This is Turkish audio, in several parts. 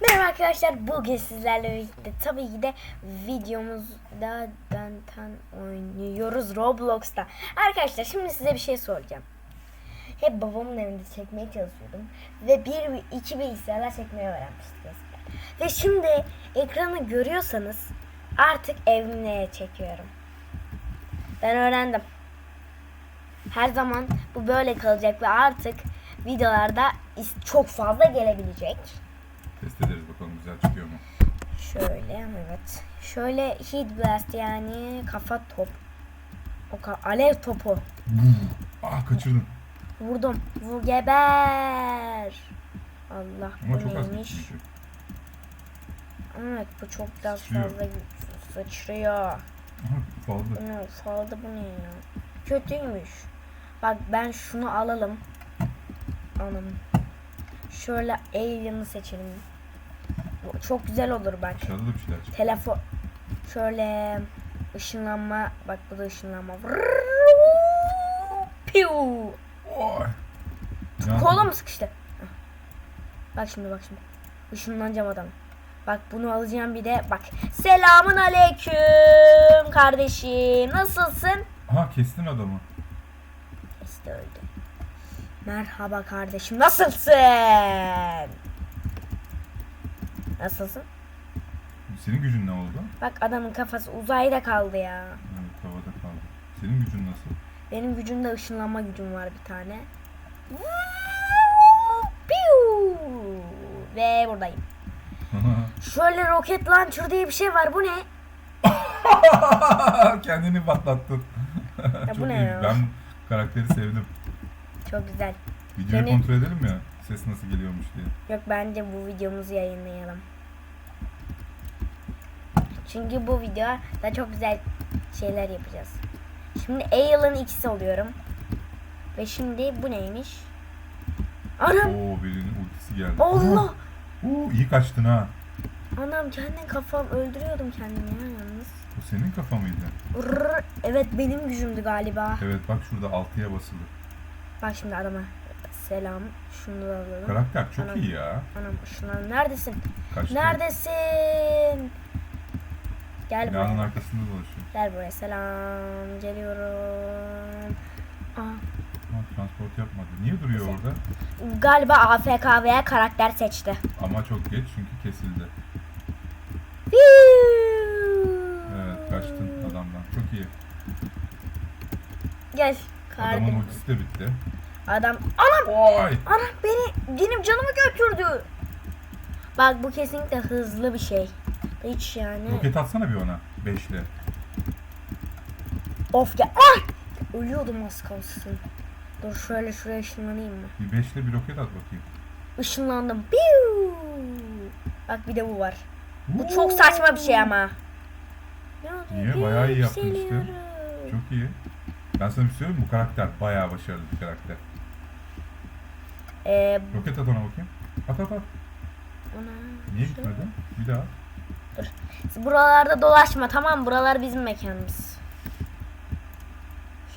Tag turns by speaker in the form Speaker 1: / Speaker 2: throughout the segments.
Speaker 1: Merhaba arkadaşlar bugün sizlerle birlikte tabii ki de videomuzda Benten oynuyoruz Roblox'ta. Arkadaşlar şimdi size bir şey soracağım. Hep babamın evinde çekmeye çalışıyordum ve bir iki bilgisayarla çekmeyi öğrenmiştik eskiden. Ve şimdi ekranı görüyorsanız artık evimde çekiyorum. Ben öğrendim. Her zaman bu böyle kalacak ve artık videolarda çok fazla gelebilecek.
Speaker 2: Test ederiz bakalım güzel çıkıyor mu?
Speaker 1: Şöyle evet. Şöyle heat blast yani kafa top. O ka- alev topu.
Speaker 2: Ah kaçırdım.
Speaker 1: Vurdum. Vur geber. Allah
Speaker 2: Ama çok az
Speaker 1: neymiş?
Speaker 2: çünkü.
Speaker 1: Evet bu çok daha
Speaker 2: Sıçrıyor.
Speaker 1: fazla sıçrıyor.
Speaker 2: Aha faldı.
Speaker 1: Bu ne? Faldı bu ne ya? Kötüymüş. Bak ben şunu alalım. Anam. Şöyle alien'ı seçelim. Çok güzel olur bak.
Speaker 2: Bir şeyler.
Speaker 1: Telefon şöyle ışınlanma bak bu da ışınlanma. Piu.
Speaker 2: Ya,
Speaker 1: Kolum sıkıştı. Bak şimdi bak şimdi. Işınlanacağım adam. Bak bunu alacağım bir de bak. Selamun aleyküm kardeşim. Nasılsın?
Speaker 2: Aha kestin adamı.
Speaker 1: İşte öldü. Merhaba kardeşim. Nasılsın? Nasılsın?
Speaker 2: Senin gücün ne oldu?
Speaker 1: Bak adamın kafası uzayda kaldı ya.
Speaker 2: Evet havada kaldı. Senin gücün nasıl?
Speaker 1: Benim gücümde ışınlanma gücüm var bir tane. Piu! Ve buradayım. Şöyle roket launcher diye bir şey var. Bu ne?
Speaker 2: Kendini patlattın.
Speaker 1: bu
Speaker 2: Çok
Speaker 1: ne
Speaker 2: iyi.
Speaker 1: ya?
Speaker 2: Ben karakteri sevdim.
Speaker 1: Çok güzel.
Speaker 2: Videoyu
Speaker 1: Seni-
Speaker 2: kontrol edelim ya. Ses nasıl geliyormuş diye.
Speaker 1: Yok bence bu videomuzu yayınlayalım. Çünkü bu videoda çok güzel şeyler yapacağız. Şimdi Ail'ın ikisi oluyorum. Ve şimdi bu neymiş? Anam!
Speaker 2: Oo birinin ultisi geldi.
Speaker 1: Allah!
Speaker 2: Oo iyi kaçtın ha.
Speaker 1: Anam kendi kafam öldürüyordum kendimi ya yalnız.
Speaker 2: O senin kafa mıydı?
Speaker 1: Rrr, evet benim gücümdü galiba.
Speaker 2: Evet bak şurada altıya basılı.
Speaker 1: Bak şimdi adama. Selam. Şunu da alalım.
Speaker 2: Karakter çok
Speaker 1: Anam.
Speaker 2: iyi ya.
Speaker 1: Anam şuna neredesin?
Speaker 2: Kaçtı.
Speaker 1: Neredesin? Gel
Speaker 2: Binanın
Speaker 1: buraya.
Speaker 2: arkasında dolaşıyor.
Speaker 1: Gel buraya. Selam. Geliyorum. Aa,
Speaker 2: Ama transport yapmadı. Niye duruyor
Speaker 1: Güzel.
Speaker 2: orada?
Speaker 1: galiba AFK veya karakter seçti.
Speaker 2: Ama çok geç çünkü kesildi. Evet kaçtın adamdan. Çok iyi.
Speaker 1: Gel.
Speaker 2: Adamın
Speaker 1: Kardeşim.
Speaker 2: ultisi de bitti.
Speaker 1: Adam. Anam.
Speaker 2: Oy!
Speaker 1: Anam beni benim canımı götürdü. Bak bu kesinlikle hızlı bir şey. Hiç yani.
Speaker 2: Roket atsana bir ona. Beşle.
Speaker 1: Of ya. Ah! Ölüyordum az kalsın. Dur şöyle şuraya ışınlanayım mı?
Speaker 2: Bir beşle bir roket at bakayım.
Speaker 1: Işınlandım. Piu! Bak bir de bu var. Bu çok saçma bir şey ama.
Speaker 2: Niye? Bayağı iyi yaptın.
Speaker 1: Yükseliyorum.
Speaker 2: Çok iyi. Ben sana bir şey söyleyeyim? Bu karakter bayağı başarılı bir karakter.
Speaker 1: Ee,
Speaker 2: Roket at ona bakayım. At at at.
Speaker 1: ona...
Speaker 2: Niye gitmedin? Bir daha.
Speaker 1: Buralarda dolaşma tamam? Buralar bizim mekanımız.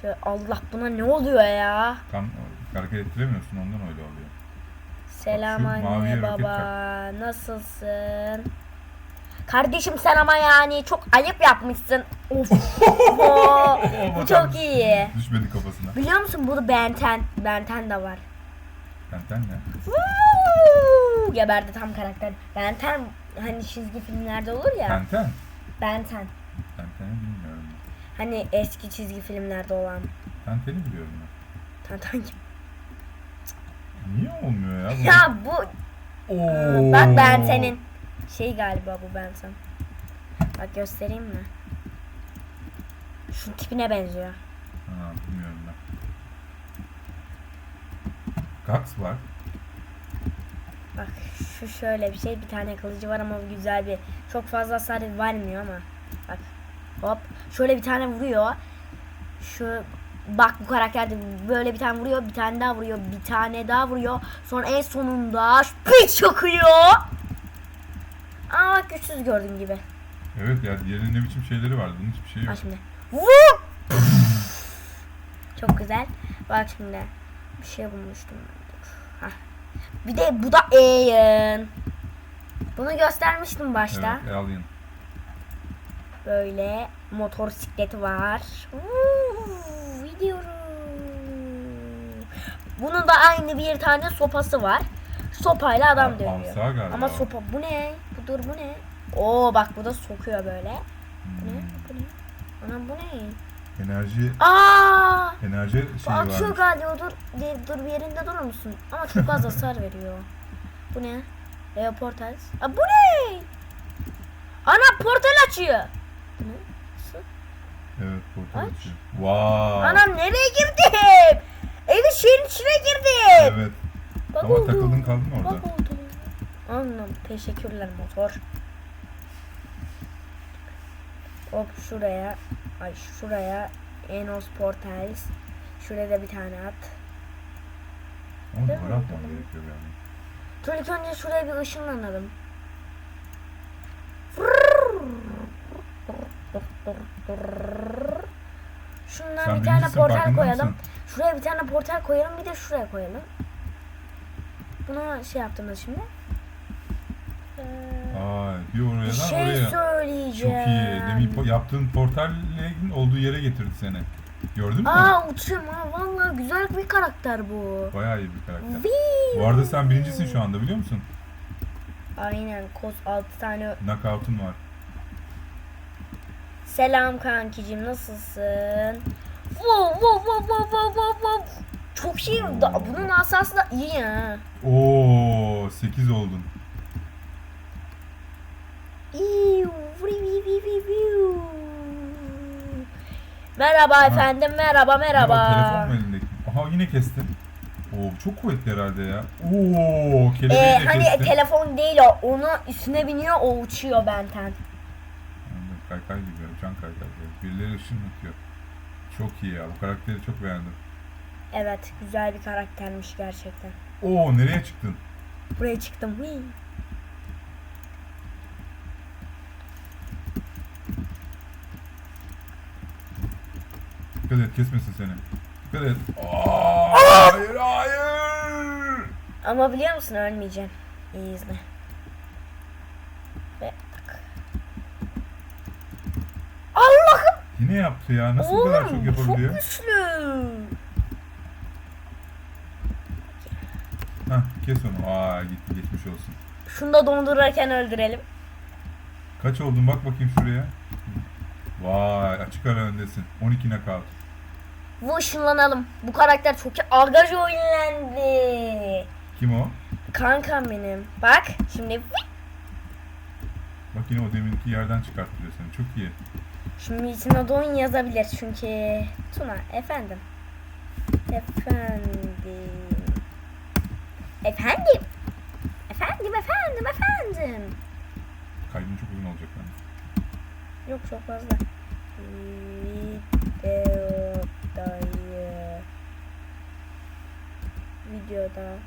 Speaker 1: Şöyle Allah buna ne oluyor ya?
Speaker 2: Tam hareket ettiremiyorsun ondan öyle oluyor.
Speaker 1: Selam
Speaker 2: Bak
Speaker 1: anne baba. Nasılsın? Kardeşim sen ama yani çok ayıp yapmışsın. Of. Oo, bu çok iyi.
Speaker 2: Düşmedi kafasına.
Speaker 1: Biliyor musun bunu Benten. Benten de var.
Speaker 2: Benten ne?
Speaker 1: Woo! Geberdi tam karakter. Benten hani çizgi filmlerde olur ya.
Speaker 2: Benten.
Speaker 1: Benten.
Speaker 2: Benten'i bilmiyorum.
Speaker 1: Hani eski çizgi filmlerde olan.
Speaker 2: Benten'i biliyorum ben.
Speaker 1: Tantan
Speaker 2: Niye olmuyor ya? bu?
Speaker 1: Ya bu
Speaker 2: Oo.
Speaker 1: bak ben senin şey galiba bu ben sen. Bak göstereyim mi? Şu tipine benziyor.
Speaker 2: Ha, bilmiyorum ben. Gax var.
Speaker 1: Bak şu şöyle bir şey bir tane kılıcı var ama güzel bir çok fazla hasar vermiyor ama bak hop şöyle bir tane vuruyor şu bak bu karakter de böyle bir tane vuruyor bir tane daha vuruyor bir tane daha vuruyor sonra en sonunda Aa bak güçsüz gördüğün gibi
Speaker 2: Evet ya diğerinin ne biçim şeyleri vardı. Bunun hiçbir şeyi yok.
Speaker 1: bak şimdi Vuu! çok güzel bak şimdi bir şey bulmuştum Hah. bir de bu da Aeon Bunu göstermiştim başta.
Speaker 2: Evet Alien.
Speaker 1: Böyle motosikleti var. Uuu, Gidiyorum. Bunun da aynı bir tane sopası var. Sopayla adam dövüyor. Ama sopa bu ne? Bu dur bu ne? Oo bak bu da sokuyor böyle. Bu ne?
Speaker 2: Hmm.
Speaker 1: Bu ne? Anam bu ne?
Speaker 2: Enerji
Speaker 1: Aa!
Speaker 2: enerji
Speaker 1: Bu
Speaker 2: şeyi
Speaker 1: atıyor
Speaker 2: var.
Speaker 1: galiba dur, bir- dur bir yerinde durur musun? Ama çok az hasar veriyor. Bu ne? Leo Portals. Aa, bu ne? Ana portal açıyor. Bu ne?
Speaker 2: Evet portal
Speaker 1: Aç.
Speaker 2: açıyor. Wow.
Speaker 1: Anam nereye girdim? Evin şeyin içine girdim.
Speaker 2: Evet.
Speaker 1: Bak
Speaker 2: Ama
Speaker 1: oldu.
Speaker 2: takıldın kaldın orada.
Speaker 1: Bak oldu. Anlam teşekkürler motor. Hop şuraya. Ay şuraya. Enos Portals. Şuraya da bir tane at.
Speaker 2: Duvara atman
Speaker 1: Tamam.
Speaker 2: gerekiyor yani.
Speaker 1: Dur ilk önce şuraya bir ışınlanalım. Şundan
Speaker 2: Sen
Speaker 1: bir tane portal koyalım.
Speaker 2: mısın?
Speaker 1: Şuraya bir tane portal koyalım bir de şuraya koyalım. Buna şey yaptım da şimdi.
Speaker 2: Bir oradan
Speaker 1: bir şey
Speaker 2: oraya. Çok
Speaker 1: söyleyeceğim.
Speaker 2: iyi. Demin po- yaptığın portalle olduğu yere getirdi seni. Gördün mü?
Speaker 1: Aa uçuyorum ha vallahi güzel bir karakter bu.
Speaker 2: Bayağı iyi bir karakter.
Speaker 1: Vii.
Speaker 2: Bu arada sen birincisin şu anda biliyor musun?
Speaker 1: Aynen kos 6 tane
Speaker 2: Knockout'un var.
Speaker 1: Selam kankicim nasılsın? Wow wow wow wow wow wow wow. Çok iyi. Da, bunun asası da iyi ya.
Speaker 2: Oo, 8 oldun.
Speaker 1: Merhaba efendim merhaba merhaba.
Speaker 2: O telefon mu elindeki? Aha yine kestin. Oo, çok kuvvetli herhalde ya. Oo, kelebeği
Speaker 1: Ee,
Speaker 2: de
Speaker 1: hani
Speaker 2: kestin.
Speaker 1: telefon değil o. Onu üstüne biniyor o uçuyor.
Speaker 2: Anladım, Kaykay gibi, uçan kaykay gibi. Birileri ışınlatıyor. Çok iyi ya, bu karakteri çok beğendim.
Speaker 1: Evet güzel bir karaktermiş gerçekten.
Speaker 2: Oo, nereye çıktın?
Speaker 1: Buraya çıktım. Hii.
Speaker 2: Dikkat et, kesmesin seni. Dikkat et. Aa, hayır, hayır.
Speaker 1: Ama biliyor musun ölmeyeceğim. İyi izle. Ve tak. Allah'ım!
Speaker 2: Yine yaptı ya, nasıl bu kadar çok yapabiliyor?
Speaker 1: Çok güçlü.
Speaker 2: Hah, kes onu. Aa, gitti, geçmiş olsun.
Speaker 1: Şunu da dondururken öldürelim.
Speaker 2: Kaç oldun bak bakayım şuraya. Vay, açık ara öndesin. 12 knockout.
Speaker 1: Bu ışınlanalım. Bu karakter çok. Agaj oynandı.
Speaker 2: Kim o?
Speaker 1: Kankam benim. Bak şimdi
Speaker 2: Bak yine o deminki yerden çıkarttırıyor seni. Çok iyi.
Speaker 1: Şimdi içine don yazabilir çünkü Tuna efendim. Efendim. Efendim. Efendim efendim efendim.
Speaker 2: Kaydın çok uzun olacak yani.
Speaker 1: Yok çok fazla. Videodayım. Videodayım.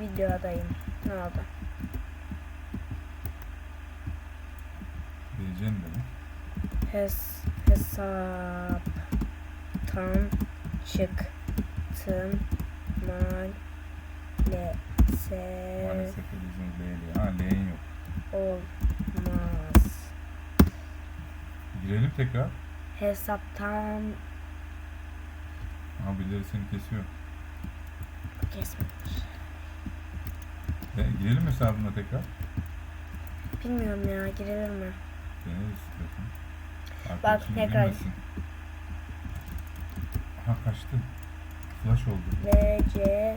Speaker 1: Videodayım. Ne oldu?
Speaker 2: Diyeceğim de mi?
Speaker 1: Hes hesaptan çıktım maalesef
Speaker 2: Maalesef değil ya. Ha leğen yok.
Speaker 1: olmaz.
Speaker 2: Girelim tekrar.
Speaker 1: Hesaptan
Speaker 2: Ama birileri seni kesiyor.
Speaker 1: kesmemiş.
Speaker 2: E, girelim hesabına tekrar.
Speaker 1: Bilmiyorum ya girilir mi?
Speaker 2: Deneriz istiyorsan.
Speaker 1: Bak,
Speaker 2: Arkadaşın
Speaker 1: tekrar.
Speaker 2: üzülmesin. Aha kaçtı. Flash oldu.
Speaker 1: VC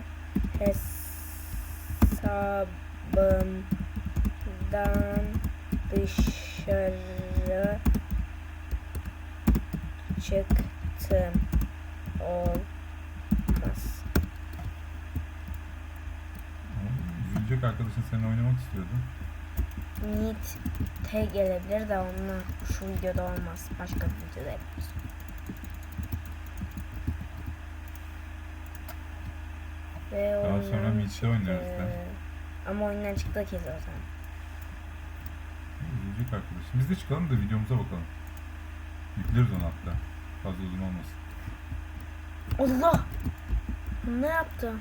Speaker 1: hesabımdan dışarı çıktım. Olmaz.
Speaker 2: Üzülecek arkadaşın seninle oynamak istiyordu.
Speaker 1: Meet T gelebilir de onunla şu videoda olmaz. Başka bir videoda yaparız. Ve
Speaker 2: Daha sonra Meet'te oynarız da.
Speaker 1: Ama oyundan çıktı kez o zaman.
Speaker 2: Üzülecek arkadaş. Biz de çıkalım da videomuza bakalım. Yükleriz onu hatta. Fazla uzun olmasın.
Speaker 1: Allah! Ne yaptı?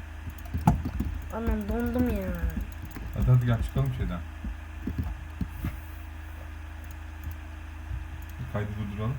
Speaker 1: Anam dondum ya.
Speaker 2: Hadi hadi gel çıkalım şeyden. Kaydı durduralım.